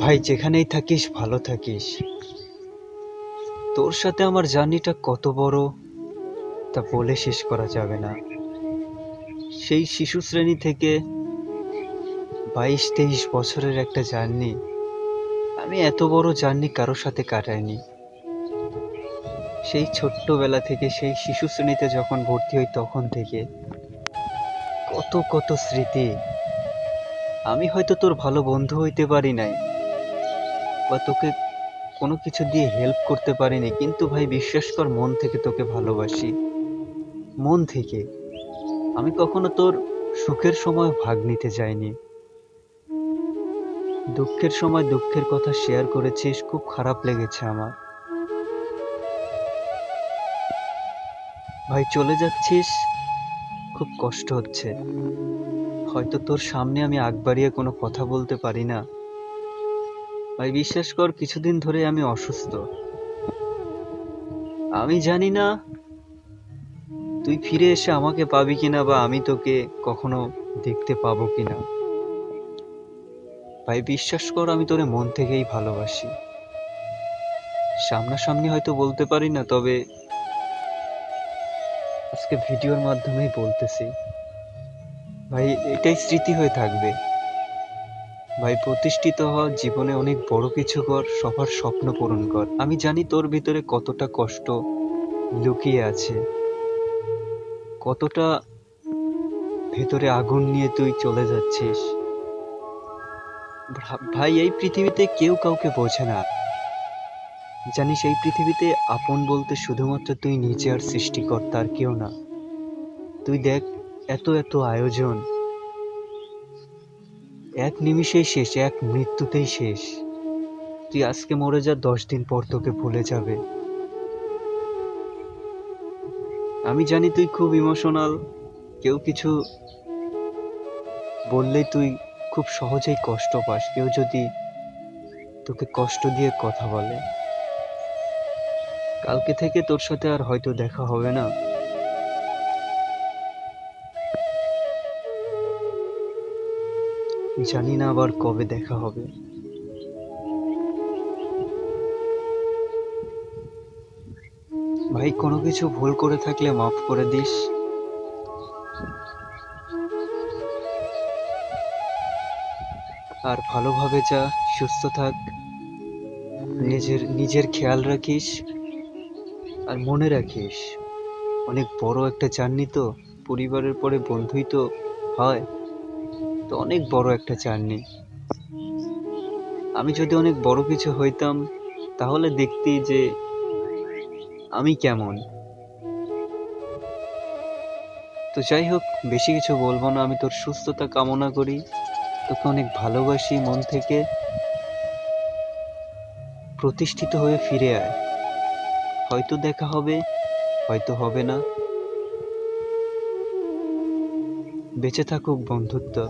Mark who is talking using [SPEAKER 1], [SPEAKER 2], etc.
[SPEAKER 1] ভাই, যেখানেই থাকিস, ভালো থাকিস। তোর সাথে আমার জার্নিটা কত বড়, তা বলে শেষ করা যাবে না। সেই শিশু শ্রেণি থেকে বাইশ তেইশ বছরের একটা জার্নি, আমি এত বড় জার্নি কারোর সাথে কাটাইনি। সেই ছোট্টবেলা থেকে, সেই শিশু শ্রেণীতে যখন ভর্তি হই তখন থেকে, কত কত স্মৃতি। আমি হয়তো তোর ভালো বন্ধু হইতে পারি নাই। বা তোকে কোনো কিছু দিয়ে হেল্প করতে পারিনি। কিন্তু ভাই, বিশ্বাস কর, মন থেকে তোকে ভালোবাসি। মন থেকে। আমি কখনো তোর সুখের সময় ভাগ নিতে যাইনি। দুঃখের সময় দুঃখের কথা শেয়ার করেছিস, খুব খারাপ লেগেছে আমার। ভাই, চলে যাচ্ছিস, খুব কষ্ট হচ্ছে। হয়তো তোর সামনে আমি আগ বাড়িয়ে কোনো কথা বলতে পারি না। ভাই, বিশ্বাস কর, কিছুদিন ধরে আমি অসুস্থ। আমি জানি না তুই ফিরে এসে আমাকে পাবি কিনা বা আমি তোকে কখনো দেখতে পাবো কিনা। ভাই, বিশ্বাস কর, আমি তোরে মন থেকেই ভালোবাসি। সামনাসামনি হয়তো বলতে পারি না, তবে আজকে ভিডিওর মাধ্যমেই বলতেছি। ভাই, এটাই স্মৃতি হয়ে থাকবে। ভাই, প্রতিষ্ঠিত হওয়া জীবনে অনেক বড় কিছু কর, সবার স্বপ্ন পূরণ কর। আমি জানি তোর ভিতরে কতটা কষ্ট লুকিয়ে আছে। কতটা ভেতরে আগুন নিয়ে তুই চলে যাচ্ছিস। ভাই, এই পৃথিবীতে কেউ কাউকে বোঝে না। জানিস, এই পৃথিবীতে আপন বলতে শুধুমাত্র তুই নিজে আর সৃষ্টিকর্তা আর কেউ না। তুই দেখ, এত এত আয়োজন। এক নিমিষেই শেষ, এক মৃত্যুতেই শেষ। তুই আজকে মরে যা, দশ দিন পর তোকে ভুলে যাবে। আমি জানি তুই খুব ইমোশনাল, কেউ কিছু বললেই তুই খুব সহজেই কষ্ট পাস, কেউ যদি তোকে কষ্ট দিয়ে কথা বলে। কালকে থেকে তোর সাথে আর হয়তো দেখা হবে না। জানি না আবার কবে দেখা হবে। ভাই, কোনো কিছু ভুল করে থাকলে মাফ করে দিস। আর ভালোভাবে যা, সুস্থ থাক। নিজের নিজের খেয়াল রাখিস। আর মনে রাখিস, অনেক বড় একটা জার্নি তো, পরিবারের পরে বন্ধুই তো হয়। অনেক বড় একটা জার্নি। আমি যদি অনেক বড় কিছু হইতাম, তাহলে দেখতি যে আমি কেমন। তো যাই হোক, বেশি কিছু বলব না। আমি তোর সুস্থতা কামনা করি। তোকে অনেক ভালোবাসি মন থেকে। প্রতিষ্ঠিত হয়ে ফিরে আয়। হয়তো দেখা হবে, হয়তো হবে না। বেঁচে থাকুক বন্ধুত্ব।